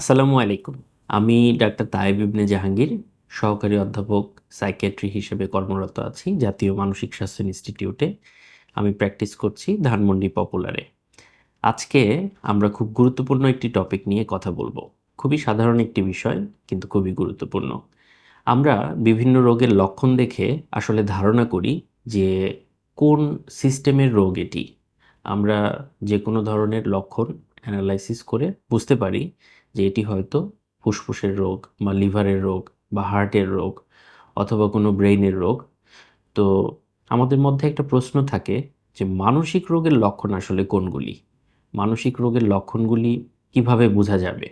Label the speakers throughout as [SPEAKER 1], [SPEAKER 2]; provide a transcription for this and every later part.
[SPEAKER 1] আসসালামু আলাইকুম। আমি ডাক্তার তায়েব ইবনে জাহাঙ্গীর, সহকারী অধ্যাপক, সাইকিয়াট্রি হিসেবে কর্মরত আছি জাতীয় মানসিক স্বাস্থ্য ইনস্টিটিউটে। আমি প্র্যাকটিস করছি ধানমন্ডি পপুলারে। আজকে আমরা খুব গুরুত্বপূর্ণ একটি টপিক নিয়ে কথা বলব। খুবই সাধারণ একটি বিষয়, কিন্তু খুবই গুরুত্বপূর্ণ। আমরা বিভিন্ন রোগের লক্ষণ দেখে আসলে ধারণা করি যে কোন সিস্টেমের রোগ এটি। আমরা যে কোনো ধরনের লক্ষণ অ্যানালাইসিস করে বুঝতে পারি যে এটি হয়তো ফুসফুসের রোগ বা লিভারের রোগ বা হার্টের রোগ অথবা কোনো ব্রেইনের রোগ। তো আমাদের মধ্যে একটা প্রশ্ন থাকে যে মানসিক রোগের লক্ষণ আসলে কোনগুলি? মানসিক রোগের লক্ষণগুলি কীভাবে বোঝা যাবে?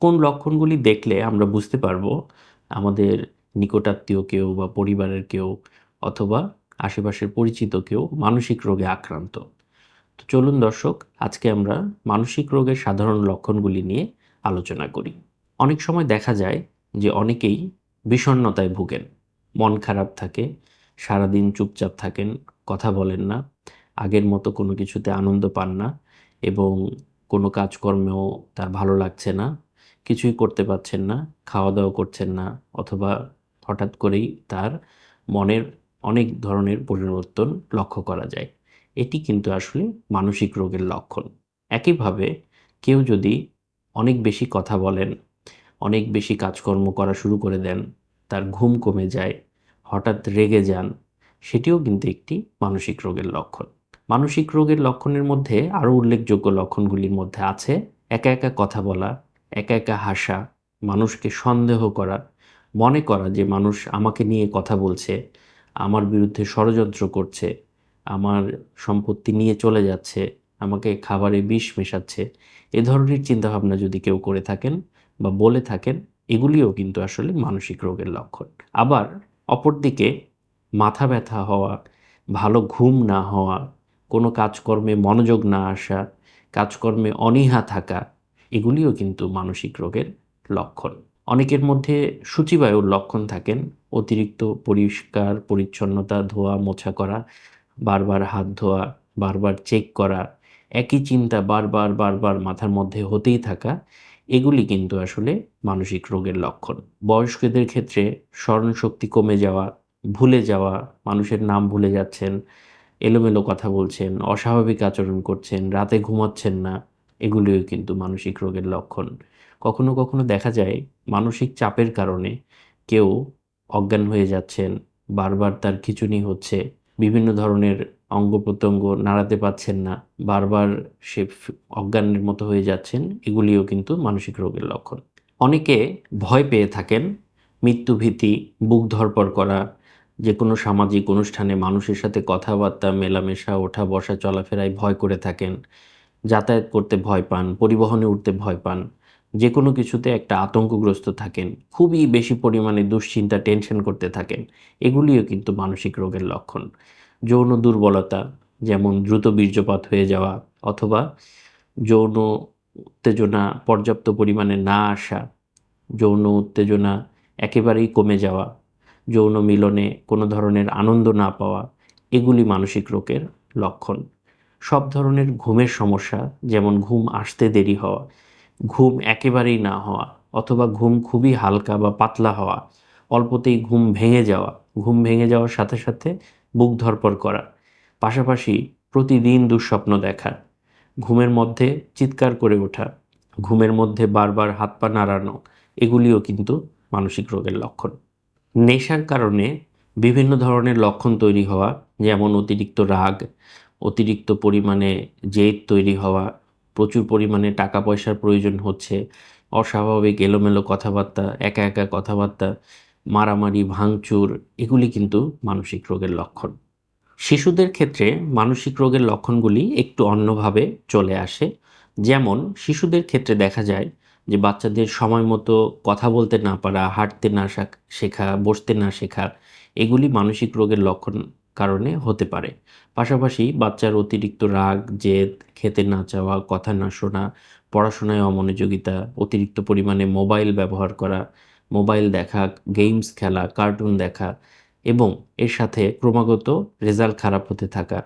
[SPEAKER 1] কোন লক্ষণগুলি দেখলে আমরা বুঝতে পারব আমাদের নিকটাত্মীয় কেউ বা পরিবারের কেউ অথবা আশেপাশের পরিচিত কেউ মানসিক রোগে আক্রান্ত? তো চলুন দর্শক, আজকে আমরা মানসিক রোগের সাধারণ লক্ষণগুলি নিয়ে আলোচনা করি। অনেক সময় দেখা যায় যে অনেকেই বিষণ্ণতায় ভুগেন। মন খারাপ থাকে, সারাদিন চুপচাপ থাকেন, কথা বলেন না, আগের মতো কোনো কিছুতে আনন্দ পান না এবং কোনো কাজকর্মেও তার ভালো লাগছে না, কিছুই করতে পারছেন না খাওয়া দাওয়া করছেন না অথবা হঠাৎ করেই তার মনের অনেক ধরনের পরিবর্তন লক্ষ্য করা যায়। এটি কিন্তু আসলে মানসিক রোগের লক্ষণ। একইভাবে কেউ যদি অনেক বেশি কথা বলেন, অনেক বেশি কাজকর্ম করা শুরু করে দেন, তার ঘুম কমে যায়, হঠাৎ রেগে যান, সেটিও কিন্তু একটি মানসিক রোগের লক্ষণ। মানসিক রোগের লক্ষণের মধ্যে আরও উল্লেখযোগ্য লক্ষণগুলির মধ্যে আছে একা একা কথা বলা, একা একা হাসা, মানুষকে সন্দেহ করা, মনে করা যে মানুষ আমাকে নিয়ে কথা বলছে, আমার বিরুদ্ধে ষড়যন্ত্র করছে, আমার সম্পত্তি নিয়ে চলে যাচ্ছে আমাকে খাবারে বিষ মেশাচ্ছে। এ ধরনের চিন্তাভাবনা যদি কেউ করে থাকেন বা বলে থাকেন, এগুলিও কিন্তু আসলে মানসিক রোগের লক্ষণ। আবার অপরদিকে মাথা ব্যথা হওয়া, ভালো ঘুম না হওয়া, কোনো কাজকর্মে মনোযোগ না আসা, কাজকর্মে অনীহা থাকা, এগুলিও কিন্তু মানসিক রোগের লক্ষণ। অনেকের মধ্যে সূচিবায়ুর লক্ষণ থাকেন, অতিরিক্ত পরিষ্কার, পরিচ্ছন্নতা ধোয়া মোছা করা, বারবার হাত ধোয়া, বারবার চেক করা একই চিন্তা বারবার বারবার মাথার মধ্যে হতেই থাকা, এগুলি কিন্তু আসলে মানসিক রোগের লক্ষণ। বয়স্কদের ক্ষেত্রে স্মরণশক্তি কমে যাওয়া, ভুলে যাওয়া, মানুষের নাম ভুলে যাচ্ছেন, এলোমেলো কথা বলছেন, অস্বাভাবিক আচরণ করছেন, রাতে ঘুমাচ্ছেন না, এগুলিও কিন্তু মানসিক রোগের লক্ষণ। কখনো কখনো দেখা যায় মানসিক চাপের কারণে কেউ অজ্ঞান হয়ে যাচ্ছেন, বারবার তার খিচুনি হচ্ছে, বিভিন্ন ধরনের অঙ্গ প্রত্যঙ্গ নাড়াতে পাচ্ছেন না, বারবার সে অজ্ঞানের মতো হয়ে যাচ্ছেন, এগুলিও কিন্তু মানসিক রোগের লক্ষণ। অনেকে ভয় পেয়ে থাকেন মৃত্যুভীতি বুক ধরপড় করা, যে কোনো সামাজিক অনুষ্ঠানে মানুষের সাথে কথাবার্তা, মেলামেশা, ওঠা বসা, চলাফেরায় ভয় করে থাকেন, যাতায়াত করতে ভয় পান, পরিবহনে উঠতে ভয় পান, যে কোনো কিছুতে একটা আতঙ্কগ্রস্ত থাকেন, খুবই বেশি পরিমাণে দুশ্চিন্তা, টেনশন করতে থাকেন, এগুলিও কিন্তু মানসিক রোগের লক্ষণ। যৌন দুর্বলতা, যেমন দ্রুত বীর্যপাত হয়ে যাওয়া অথবা যৌন উত্তেজনা পর্যাপ্ত পরিমাণে না আসা, যৌন উত্তেজনা একেবারেই কমে যাওয়া, যৌন মিলনে কোনো ধরনের আনন্দ না পাওয়া, এগুলি মানসিক রোগের লক্ষণ। সব ধরনের ঘুমের সমস্যা, যেমন ঘুম আসতে দেরি হওয়া, ঘুম একেবারেই না হওয়া অথবা ঘুম খুবই হালকা বা পাতলা হওয়া, অল্পতেই ঘুম ভেঙে যাওয়া, ঘুম ভেঙে যাওয়ার সাথে সাথে বুক ধরপর করা। পাশাপাশি প্রতিদিন দুঃস্বপ্ন দেখা, ঘুমের মধ্যে চিৎকার করে ওঠা, ঘুমের মধ্যে বারবার হাত পা নাড়ানো, এগুলিও কিন্তু মানসিক রোগের লক্ষণ। নেশার কারণে বিভিন্ন ধরনের লক্ষণ তৈরি হওয়া, যেমন অতিরিক্ত রাগ, অতিরিক্ত পরিমাণে জেদ তৈরি হওয়া, প্রচুর পরিমাণে টাকা পয়সার প্রয়োজন হচ্ছে, অস্বাভাবিক এলোমেলো কথাবার্তা, একা একা কথাবার্তা মারামারি, ভাঙচুর, এগুলি কিন্তু মানসিক রোগের লক্ষণ। শিশুদের ক্ষেত্রে মানসিক রোগের লক্ষণগুলি একটু অন্যভাবে চলে আসে। যেমন, শিশুদের ক্ষেত্রে দেখা যায় যে বাচ্চাদের সময় মতো কথা বলতে না পারা, হাঁটতে না শেখা, বসতে না শেখা, এগুলি মানসিক রোগের লক্ষণ কারণে হতে পারে। পাশাপাশি বাচ্চার অতিরিক্ত রাগ, জেদ, খেতে না চাওয়া, কথা না শোনা, পড়াশোনায় অমনোযোগিতা, অতিরিক্ত পরিমাণে মোবাইল ব্যবহার করা মোবাইল দেখা, গেমস খেলা, কার্টুন দেখা এবং এর সাথে ক্রমাগত রেজাল্ট খারাপ হতে থাকা।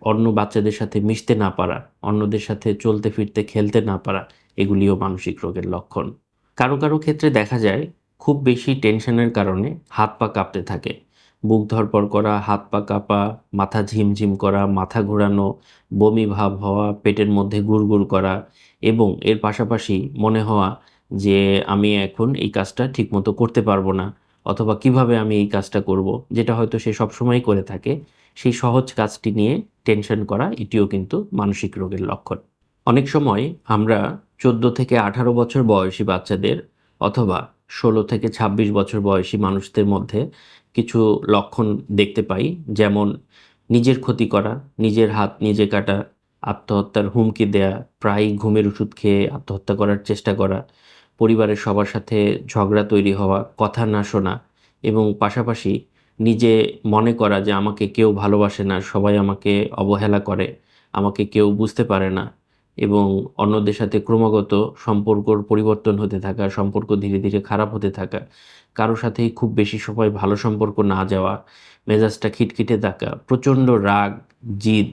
[SPEAKER 1] অন্য বাচ্চাদের সাথে মিশতে না পারা, অন্যদের সাথে চলতে ফিরতে খেলতে না পারা, এগুলিও মানসিক রোগের লক্ষণ। কারও কারও ক্ষেত্রে দেখা যায়, খুব বেশি টেনশনের কারণে হাত পা কাঁপতে থাকে। বুক ধরপড় করা, হাত পা কাঁপা, মাথা ঝিমঝিম করা, মাথা ঘোরানো, বমি ভাব হওয়া, পেটের মধ্যে গুড়গুড় করা এবং এর পাশাপাশি মনে হওয়া যে আমি এখন এই কাজটা ঠিকমতো করতে পারব না, অথবা কীভাবে আমি এই কাজটা করব, যেটা হয়তো সে সবসময় করে থাকে, সেই সহজ কাজটি নিয়ে টেনশন করা এটিও কিন্তু মানসিক রোগের লক্ষণ। অনেক সময় আমরা চোদ্দ থেকে আঠারো বছর বয়সী বাচ্চাদের অথবা ষোলো থেকে ছাব্বিশ বছর বয়সী মানুষদের মধ্যে কিছু লক্ষণ দেখতে পাই, যেমন নিজের ক্ষতি করা, নিজের হাত নিজে কাটা, আত্মহত্যার হুমকি দেয়া, প্রায়ই ঘুমের ওষুধ খেয়ে আত্মহত্যা করার চেষ্টা করা পরিবারের সবার সাথে ঝগড়া তৈরি হওয়া, কথা না শোনা এবং পাশাপাশি নিজে মনে করা যে আমাকে কেউ ভালোবাসে না, সবাই আমাকে অবহেলা করে, আমাকে কেউ বুঝতে পারে না এবং অন্যদের সাথে ক্রমাগত সম্পর্কর পরিবর্তন হতে থাকা, সম্পর্ক ধীরে ধীরে খারাপ হতে থাকা, কারও সাথেই খুব বেশি সময় ভালো সম্পর্ক না যাওয়া, মেজাজটা খিটখিটে থাকা, প্রচণ্ড রাগ, জিদ,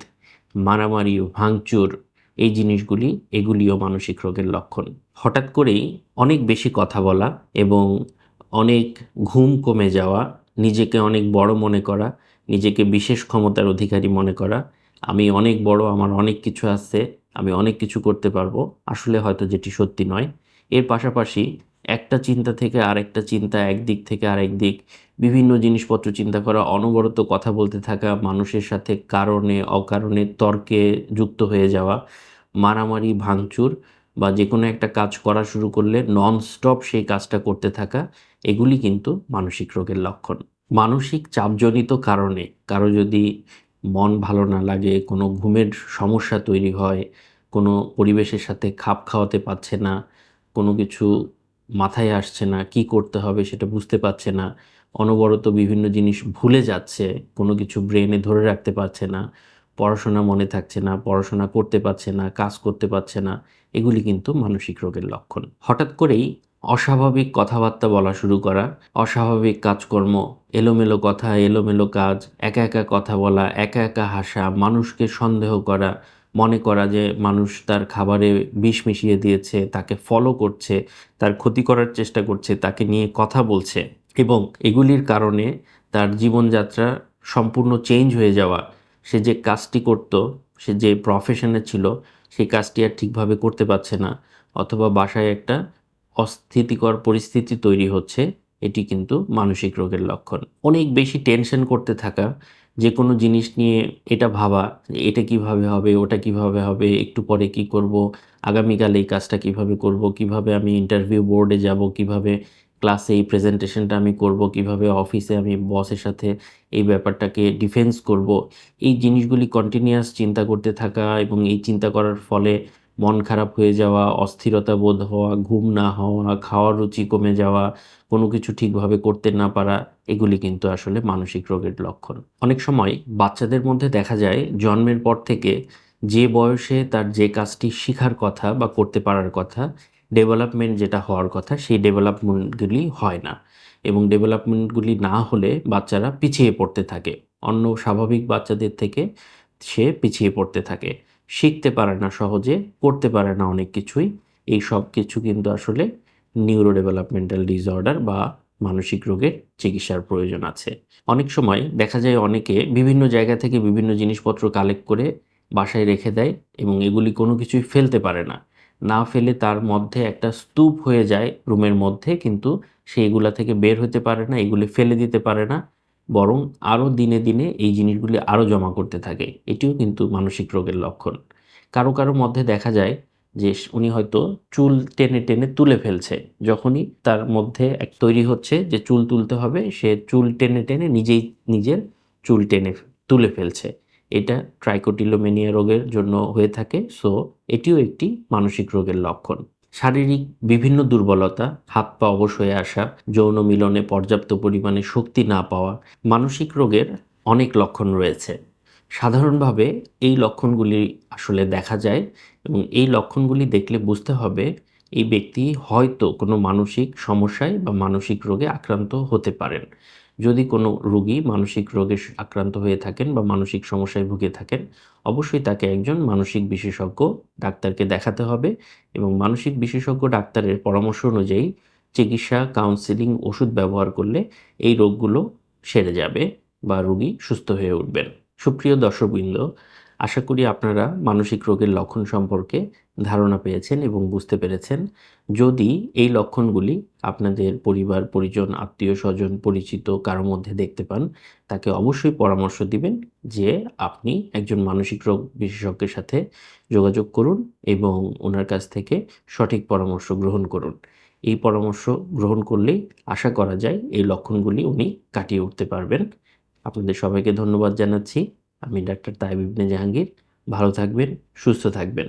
[SPEAKER 1] মারামারি ভাঙচুর এই জিনিসগুলি এগুলিও মানসিক রোগের লক্ষণ। হঠাৎ করেই অনেক বেশি কথা বলা এবং অনেক ঘুম কমে যাওয়া, নিজেকে অনেক বড় মনে করা, নিজেকে বিশেষ ক্ষমতার অধিকারী মনে করা, আমি অনেক বড়, আমার অনেক কিছু আছে, আমি অনেক কিছু করতে পারব, আসলে হয়তো যেটি সত্যি নয়। এর পাশাপাশি একটা চিন্তা থেকে আরেকটা চিন্তা একদিক থেকে আরেক দিক, বিভিন্ন জিনিসপত্র চিন্তা করা, অনবরত কথা বলতে থাকা, মানুষের সাথে কারণে, অকারণে তর্কে যুক্ত হয়ে যাওয়া মারামারি, ভাঙচুর বা যে কোনো একটা কাজ করা শুরু করলে নন স্টপ সেই কাজটা করতে থাকা, এগুলি কিন্তু মানসিক রোগের লক্ষণ। মানসিক চাপজনিত কারণে কারও যদি মন ভালো না লাগে, কোনো ঘুমের সমস্যা তৈরি হয়, কোনো পরিবেশের সাথে খাপ খাওয়াতে পারছে না, কোনো কিছু মাথায় আসছে না, কি করতে হবে সেটা বুঝতে পারছে না, অনবরত বিভিন্ন জিনিস ভুলে যাচ্ছে, কোনো কিছু ব্রেনে ধরে রাখতে পারছে না পড়াশোনা মনে থাকছে না, পড়াশোনা করতে পারছে না, কাজ করতে পারছে না, এগুলি কিন্তু মানসিক রোগের লক্ষণ। হঠাৎ করেই অস্বাভাবিক কথাবার্তা বলা শুরু করা, অস্বাভাবিক কাজকর্ম, এলোমেলো কথা, এলোমেলো কাজ, একা একা কথা বলা, একা একা হাসা, মানুষকে সন্দেহ করা, মনে করা যে মানুষ তার খাবারে বিষ মিশিয়ে দিয়েছে, তাকে ফলো করছে, তার ক্ষতি করার চেষ্টা করছে, তাকে নিয়ে কথা বলছে এবং এগুলির কারণে তার জীবনযাত্রা সম্পূর্ণ চেঞ্জ হয়ে যাওয়া সে যে কাজটি করত, সে যে প্রফেশনে ছিল সেই কাজটি আর ঠিকভাবে করতে পারছে না, অথবা বাসায় একটা অস্থিতিকর পরিস্থিতি তৈরি হচ্ছে, এটি কিন্তু মানসিক রোগের লক্ষণ। অনেক বেশি টেনশন করতে থাকা যে কোনো জিনিস নিয়ে এটা ভাবা, এটা কীভাবে হবে, ওটা কীভাবে হবে, একটু পরে কি করব, আগামীকাল এই কাজটা কীভাবে করব, কীভাবে আমি ইন্টারভিউ বোর্ডে যাব, কীভাবে ক্লাসে এই প্রেজেন্টেশনটা আমি করব, কীভাবে অফিসে আমি বসের সাথে এই ব্যাপারটাকে ডিফেন্স করব, এই জিনিসগুলি কন্টিনিউয়াস চিন্তা করতে থাকা এবং এই চিন্তা করার ফলে মন খারাপ হয়ে যাওয়া, অস্থিরতা বোধ হওয়া, ঘুম না হওয়া, খাওয়ার রুচি কমে যাওয়া, কোনো কিছু ঠিকভাবে করতে না পারা, এগুলি কিন্তু আসলে মানসিক রোগের লক্ষণ। অনেক সময় বাচ্চাদের মধ্যে দেখা যায়, জন্মের পর থেকে যে বয়সে তার যে কাজটি শেখার কথা বা করতে পারার কথা ডেভেলপমেন্ট যেটা হওয়ার কথা, সেই ডেভেলপমেন্টগুলি হয় না। এবং ডেভেলপমেন্টগুলি না হলে বাচ্চারা পিছিয়ে পড়তে থাকে। অন্য স্বাভাবিক বাচ্চাদের থেকে সে পিছিয়ে পড়তে থাকে। শিখতে পারে না সহজে করতে পারে না অনেক কিছুই। এই সব কিছু কিন্তু আসলে নিউরো ডেভেলপমেন্টাল ডিসঅর্ডার বা মানসিক রোগের চিকিৎসার প্রয়োজন আছে। অনেক সময় দেখা যায় অনেকে বিভিন্ন জায়গা থেকে বিভিন্ন জিনিসপত্র কালেক্ট করে বাসায় রেখে দেয় এবং এগুলি কোনো কিছুই ফেলতে পারে না। না ফেলে তার মধ্যে একটা স্তূপ হয়ে যায় রুমের মধ্যে, কিন্তু সে এগুলা থেকে বের হতে পারে না, এগুলি ফেলে দিতে পারে না। বরং আরও দিনে দিনে এই জিনিসগুলি আরও জমা করতে থাকে। এটিও কিন্তু মানসিক রোগের লক্ষণ। কারও কারও মধ্যে দেখা যায় যে উনি হয়তো চুল টেনে টেনে তুলে ফেলছে। যখনই তার মধ্যে এক তৈরি হচ্ছে যে চুল তুলতে হবে, সে চুল টেনে টেনে নিজেই নিজের চুল টেনে তুলে ফেলছে। এটা ট্রাইকোটিলোমেনিয়া রোগের জন্য হয়ে থাকে। সো এটিও একটি মানসিক রোগের লক্ষণ। শারীরিক বিভিন্ন দুর্বলতা, হাত পা অবশ হয়ে আসা, যৌন মিলনে পর্যাপ্ত পরিমাণে শক্তি না পাওয়া, মানসিক রোগের অনেক লক্ষণ রয়েছে। সাধারণভাবে এই লক্ষণগুলি আসলে দেখা যায় এবং এই লক্ষণগুলি দেখলে বুঝতে হবে এই ব্যক্তি হয়তো কোনো মানসিক সমস্যায় বা মানসিক রোগে আক্রান্ত হতে পারেন। যদি কোনো রোগী মানসিক রোগে আক্রান্ত হয়ে থাকেন বা মানসিক সমস্যায় ভুগে থাকেন, অবশ্যই তাকে একজন মানসিক বিশেষজ্ঞ ডাক্তারকে দেখাতে হবে এবং মানসিক বিশেষজ্ঞ ডাক্তারের পরামর্শ অনুযায়ী চিকিৎসা কাউন্সিলিং ওষুধ ব্যবহার করলে এই রোগগুলো সেরে যাবে বা রোগী সুস্থ হয়ে উঠবেন। সুপ্রিয় দর্শকবৃন্দ আশা করি আপনারা মানসিক রোগের লক্ষণ সম্পর্কে ধারণা পেয়েছেন এবং বুঝতে পেরেছেন। যদি এই লক্ষণগুলি আপনাদের পরিবার, পরিজন, আত্মীয় স্বজন, পরিচিত কারও মধ্যে দেখতে পান, তাকে অবশ্যই পরামর্শ দিবেন যে আপনি একজন মানসিক রোগ বিশেষজ্ঞের সাথে যোগাযোগ করুন এবং ওনার কাছ থেকে সঠিক পরামর্শ গ্রহণ করুন। এই পরামর্শ গ্রহণ করলেই আশা করা যায় এই লক্ষণগুলি উনি কাটিয়ে উঠতে পারবেন। আপনাদের সবাইকে ধন্যবাদ জানাচ্ছি। আমি ডাক্তার তাইব ইবনে জাহাঙ্গীর ভালো থাকবেন সুস্থ থাকবেন।